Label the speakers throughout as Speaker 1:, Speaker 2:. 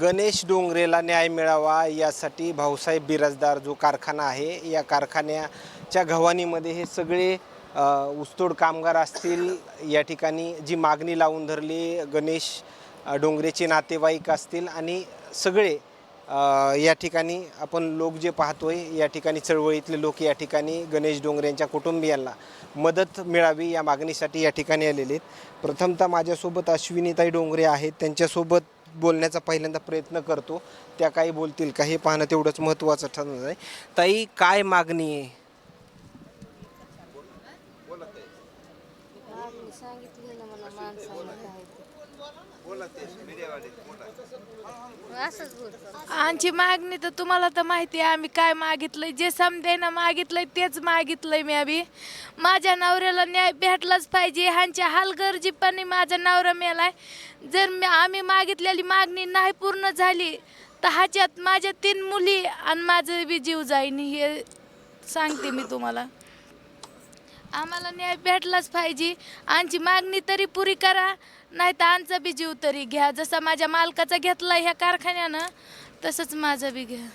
Speaker 1: गणेश डोंगरेला न्याय मिळावा यासाठी भाऊसाहेब बिराजदार जो कारखाना आहे या कारखान्याच्या गव्हाणीमध्ये हे सगळे ऊसतोड कामगार असतील. या ठिकाणी जी मागणी लावून धरली गणेश डोंगरेचे नातेवाईक असतील आणि सगळे या ठिकाणी आपण लोक जे पाहतोय या ठिकाणी चळवळीतले लोक या ठिकाणी गणेश डोंगऱ्यांच्या कुटुंबियांना मदत मिळावी या मागणीसाठी या ठिकाणी आलेले आहेत. प्रथमतः माझ्यासोबत अश्विनीताई डोंगरे आहेत. त्यांच्यासोबत बोलण्याचा पहिल्यांदा प्रयत्न करतो. त्या काही बोलतील का हे पाहणं तेवढंच महत्त्वाचं ठरणार आहे. ताई काय मागणी आहे
Speaker 2: मागणी सांगितली ना मला माणसाने काय ते. असंच
Speaker 3: आमची मागणी तर तुम्हाला तर माहिती आहे आम्ही काय मागितलंय जे समजायनं मागितलंय तेच मागितलंय मी अभि माझ्या नवऱ्याला न्याय भेटलाच पाहिजे ह्यांच्या हालगर्जीपणे माझा नवरा मेलाय. जर मी आम्ही मागितलेली मागणी नाही पूर्ण झाली तर ह्याच्यात माझ्या तीन मुली आणि माझं बी जीव जाईन हे सांगते मी तुम्हाला. आम्हाला न्याय भेटलाच पाहिजे आमची मागणी तरी पुरी करा नाही तर आमचा बी जीव तरी घ्या. जसा माझ्या मालकाचा घेतला ह्या कारखान्यानं तसंच माझा बी घ्या.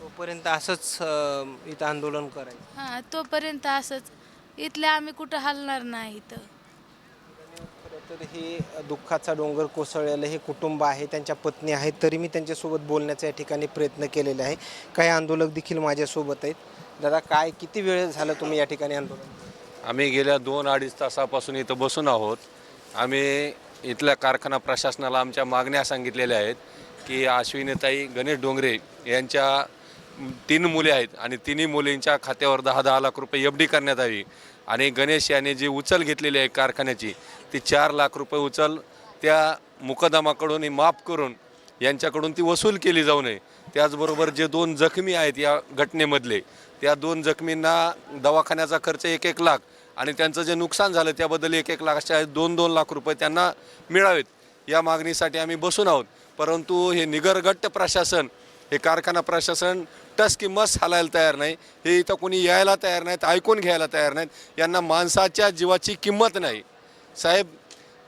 Speaker 1: तोपर्यंत असंच अ, इथं आंदोलन करायचं.
Speaker 3: हां तोपर्यंत असंच. इथले आम्ही कुठं हलणार नाही इथं.
Speaker 1: खरं तर हे दुःखाचा डोंगर कोसळलेलं हे कुटुंब आहे त्यांच्या पत्नी आहेत तरी मी त्यांच्यासोबत बोलण्याचा या ठिकाणी प्रयत्न केलेला आहे. काही आंदोलक देखील माझ्यासोबत आहेत. दादा काय किती वेळ झालं तुम्ही या ठिकाणी आंदोलन?
Speaker 4: आम्ही गेल्या दोन अडीच तासापासून इथं बसून आहोत. आम्ही इथल्या कारखाना प्रशासनाला आमच्या मागण्या सांगितलेल्या आहेत की अश्विनीताई गणेश डोंगरे यांच्या तीन मुले आहेत आणि तिन्ही मुलींच्या खात्यावर दहा दहा लाख रुपये एफ डी करण्यात यावी आणि गणेश याने जी उचल घेतलेली आहे कारखान्याची ती चार लाख रुपये उचल त्या मुकदमाकडून माफ करून यांच्याकडून ती वसूल केली जाऊ नये. त्याचबरोबर जे दोन जखमी आहेत या घटनेमधले त्या दोन जखमींना दवाखान्याचा खर्च एक एक लाख आणि त्यांचं जे नुकसान झालं त्याबद्दल एक एक लाख दोन दोन लाख रुपये त्यांना मिळावेत. या मागणीसाठी आम्ही बसून आहोत. परंतु हे निगरगट्ट प्रशासन हे कारखाना प्रशासन टस की मस हालायला तयार नाही. हे इथं कोणी यायला तयार नाहीत ऐकून घ्यायला तयार नाहीत. यांना माणसाच्या जीवाची किंमत नाही. साहेब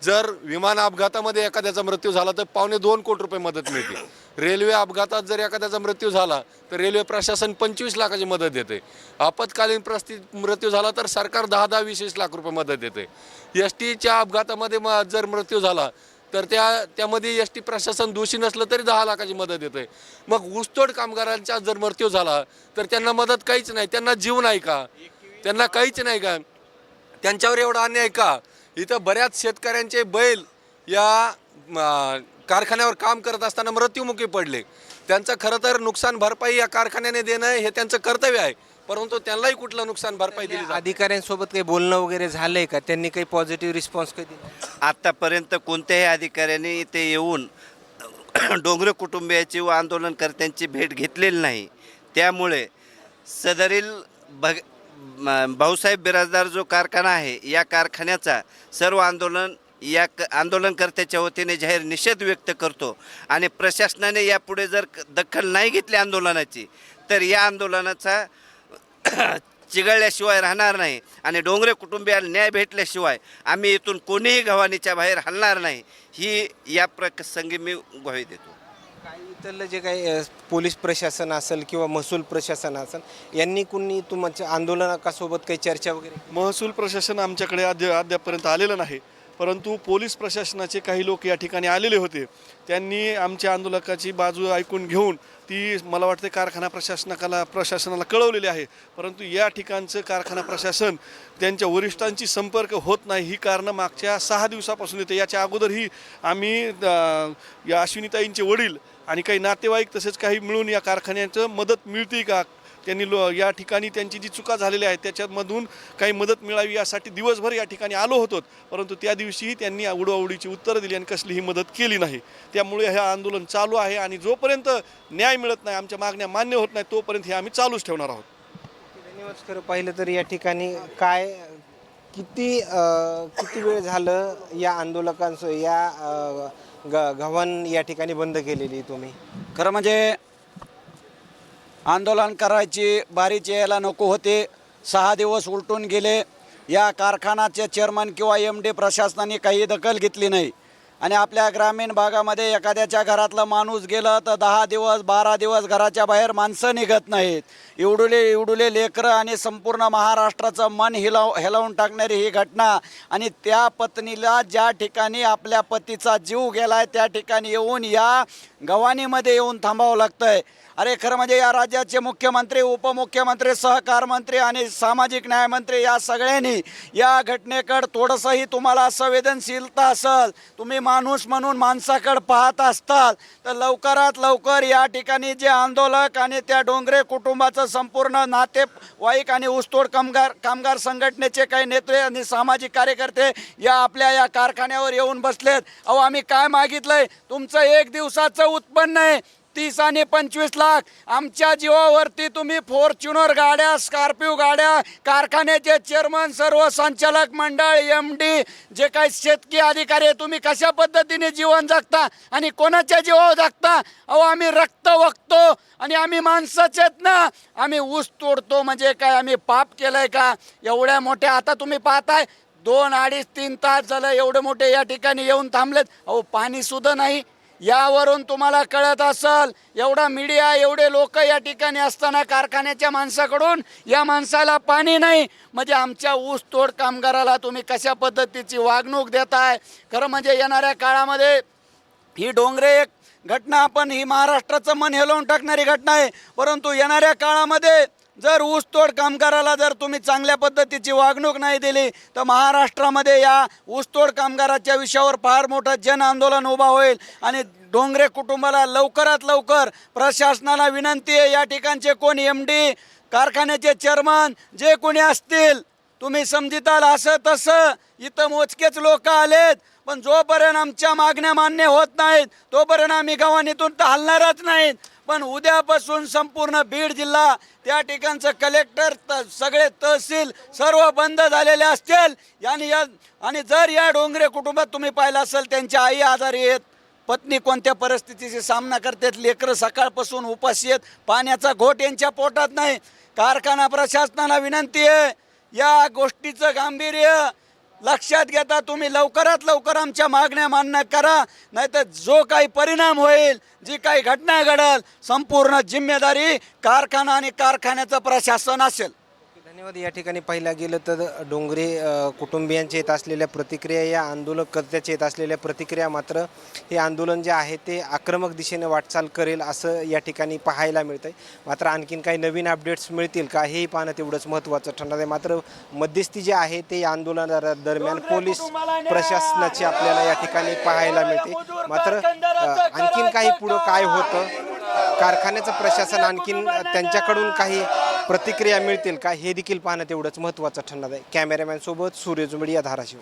Speaker 4: जर विमान अपघातामध्ये एखाद्याचा मृत्यू झाला तर पावणे दोन कोटी रुपये मदत मिळते. रेल्वे अपघातात जर एखाद्याचा मृत्यू झाला तर रेल्वे प्रशासन पंचवीस लाखाची मदत देते. आपत्कालीन परिस्थितीत मृत्यू झाला तर सरकार दहा दहा वीस वीस लाख रुपये मदत देते. एस टीच्या अपघातामध्ये म जर मृत्यू झाला तर त्या त्यामध्ये एस टी प्रशासन दोषी नसलं तरी दहा लाखाची मदत देते. मग ऊसतोड कामगारांचा जर मृत्यू झाला तर त्यांना मदत काहीच नाही. त्यांना जीव नाही का? त्यांना काहीच नाही का? त्यांच्यावर एवढा अन्याय का? इथं बऱ्याच शेतकऱ्यांचे बैल या कारखान्यावर काम करत असताना मृत्युमुखी पडले. त्यांचं खरं तर नुकसान भरपाई या कारखान्याने देणं हे त्यांचं कर्तव्य आहे. परंतु त्यांनाही कुठलं नुकसान भरपाई दिली जात
Speaker 1: अधिकाऱ्यांसोबत काही बोलणं वगैरे झालंय का? त्यांनी काही पॉझिटिव्ह रिस्पॉन्स काही दिला?
Speaker 5: आत्तापर्यंत कोणत्याही अधिकाऱ्याने इथे येऊन डोंगरे कुटुंबियाची व आंदोलनकर्त्यांची भेट घेतलेली नाही. त्यामुळे सदरील भग म- भाऊसाहेब बिराजदार जो कारखाना आहे या कारखान्याचा सर्व आंदोलन या क आंदोलनकर्त्याच्या वतीने जाहीर निषेध व्यक्त करतो. आणि प्रशासनाने यापुढे जर दखल नाही घेतली आंदोलनाची तर या आंदोलनाचा चिघळल्याशिवाय राहणार नाही आणि डोंगरे कुटुंबियाला न्याय भेटल्याशिवाय आम्ही इथून कोणीही गव्हाणीच्या बाहेर हलणार नाही ही या प्रसंगी मी ग्वाही देतो.
Speaker 1: काही इथलं जे काही पोलीस प्रशासन असेल किंवा महसूल प्रशासन असेल यांनी कुणी तुमच्या आंदोलनासोबत काही चर्चा वगैरे
Speaker 6: महसूल प्रशासन आमच्याकडे अद्या अद्यापर्यंत आलेलं नाही. परंतु पोलीस प्रशासनाचे काही लोक या ठिकाणी आलेले होते. त्यांनी आमच्या आंदोलकाची बाजू ऐकून घेऊन ती मला वाटते कारखाना प्रशासनाला प्रशासनाला कळवलेली आहे. परंतु या ठिकाणचं कारखाना प्रशासन त्यांच्या वरिष्ठांची संपर्क होत नाही ही कारणं मागच्या सहा दिवसापासून येते. याच्या अगोदरही आम्ही या अश्विनीताईंचे वडील आणि काही नातेवाईक तसेच काही मिळून या कारखान्याचं मदत मिळते का? त्यांनी लो या ठिकाणी त्यांची जी चुका झालेल्या आहेत त्याच्यामधून काही मदत मिळावी यासाठी दिवसभर या ठिकाणी आलो होतो. परंतु त्या दिवशीही त्यांनी उडवाउडीची उत्तरं दिली आणि कसलीही मदत केली नाही. त्यामुळे हे आंदोलन चालू आहे आणि जोपर्यंत न्याय मिळत नाही आमच्या मागण्या मान्य होत नाही तोपर्यंत हे आम्ही चालूच ठेवणार आहोत.
Speaker 1: धन्यवाद खरं पाहिलं तर या ठिकाणी काय किती किती वेळ झालं या आंदोलकांसह या अ, ग गव्हाण या ठिकाणी बंद केलेली तुम्ही?
Speaker 7: खरं म्हणजे आंदोलन करायची बारीच यायला नको होते. सहा दिवस उलटून गेले. या कारखानाचे चेअरमन किंवा एम डी प्रशासनाने काही दखल घेतली नाही. आणि आपल्या ग्रामीण भागामध्ये एखाद्याच्या घरातलं माणूस गेलं तर दहा दिवस बारा दिवस घराच्या बाहेर माणसं निघत नाहीत. इवडुले इवडुले लेकरं आणि संपूर्ण महाराष्ट्राचं मन हिलाव हेलावून टाकणारी ही घटना आणि त्या पत्नीला ज्या ठिकाणी आपल्या पतीचा जीव गेला आहे त्या ठिकाणी येऊन या गव्हाणीमध्ये येऊन थांबावं लागतंय. अरे खरं म्हणजे या राज्याचे मुख्यमंत्री उपमुख्यमंत्री सहकार मंत्री आणि सामाजिक न्यायमंत्री या सगळ्यांनी या घटनेकडं थोडंसंही तुम्हाला संवेदनशीलता असेल तुम्ही माणूस म्हणून माणसाकडं पाहत असताल तर लवकरात लवकर या ठिकाणी जे आंदोलक आणि त्या डोंगरे कुटुंबाचं संपूर्ण नातेवाईक आणि ऊसतोड कामगार कामगार संघटनेचे काही नेते आणि सामाजिक कार्यकर्ते या आपल्या या कारखान्यावर येऊन बसलेत. अहो आम्ही काय मागितलंय? तुमचं एक दिवसाचं उत्पन्न आहे. तीस आणि पंचवीस लाख. आमच्या जीवावरती तुम्ही फॉर्च्युनर गाड्या स्कॉर्पिओ गाड्या कारखान्याचे चेअरमन सर्व संचालक मंडळ एम डी जे काही शेतकी अधिकारी आहे तुम्ही कशा पद्धतीने जीवन जगता आणि कोणाच्या जीवावर जगता? अहो आम्ही रक्त वगतो आणि आम्ही माणसाचे आहेत ना. आम्ही ऊस तोडतो म्हणजे काय? आम्ही पाप केलंय का? एवढ्या मोठ्या आता तुम्ही पाहताय. दोन अडीच तीन तास झालं एवढे मोठे या ठिकाणी येऊन थांबलेत. अहो पाणी सुद्धा नाही. यावरून तुम्हाला कळत असल एवढा मीडिया एवढे लोक या ठिकाणी असताना कारखान्याच्या माणसाकडून या माणसाला पाणी नाही. म्हणजे आमच्या ऊस तोड कामगाराला तुम्ही कशा पद्धतीची वागणूक देताय? खरं म्हणजे येणाऱ्या काळामध्ये ही डोंगरे एक घटना आपण ही महाराष्ट्राचं मन हेलवून टाकणारी घटना आहे. परंतु येणाऱ्या काळामध्ये जर ऊसतोड कामगाराला जर तुम्ही चांगल्या पद्धतीची वागणूक नाही दिली तर महाराष्ट्रामध्ये या ऊसतोड कामगाराच्या विषयावर फार मोठं जन आंदोलन उभा होईल. आणि डोंगरे कुटुंबाला लवकरात लवकर प्रशासनाला विनंती आहे या ठिकाणचे कोण एम डी कारखान्याचे चेअरमन जे कोणी असतील तुम्ही समजिताल असं तसं. इथं मोजकेच लोक आलेत पण जोपर्यंत आमच्या मागण्या मान्य होत नाहीत तोपर्यंत आम्ही गव्हाणीतून तर हलणारच नाहीत. पण उद्यापासून संपूर्ण बीड जिल्हा त्या ठिकाणचं कलेक्टर त सगळे तहसील सर्व बंद झालेले असतील. आणि या आणि जर या डोंगरे कुटुंबात तुम्ही पाहिलं असेल त्यांच्या आई आजारी आहेत पत्नी कोणत्या परिस्थितीशी सामना करतात लेकरं सकाळपासून उपाशी आहेत पाण्याचा घोट यांच्या पोटात नाही. कारखाना प्रशासनाला विनंती आहे या गोष्टीचं गांभीर्य लक्षात घेता तुम्ही लवकरात लवकर आमच्या मागण्या मान्य करा नाहीतर जो काही परिणाम होईल जी काही घटना घडल संपूर्ण जिम्मेदारी कारखाना आणि कारखान्याचं प्रशासन असेल.
Speaker 1: धन्यवाद. या ठिकाणी पाहिला गेलं तर डोंगरे कुटुंबियांचे येत असलेल्या प्रतिक्रिया या आंदोलकर्त्याचे येत असलेल्या प्रतिक्रिया मात्र हे आंदोलन जे आहे ते आक्रमक दिशेने वाटचाल करेल असं या ठिकाणी पाहायला मिळतं आहे मात्र आणखीन काही नवीन अपडेट्स मिळतील का हेही पाहणं तेवढंच महत्त्वाचं ठरणार आहे. मात्र मध्यस्थी जे आहे ते या आंदोलना दरम्यान पोलीस प्रशासनाची आपल्याला या ठिकाणी पाहायला मिळते. मात्र आणखीन काही पुढं काय होतं? कारखान्याचं प्रशासन आणखीन त्यांच्याकडून काही प्रतिक्रिया मिळतील का? हे देखील पाहणं तेवढंच महत्त्वाचं ठरणार आहे. कॅमेरामॅन सोबत सूर्य या धाराशिव.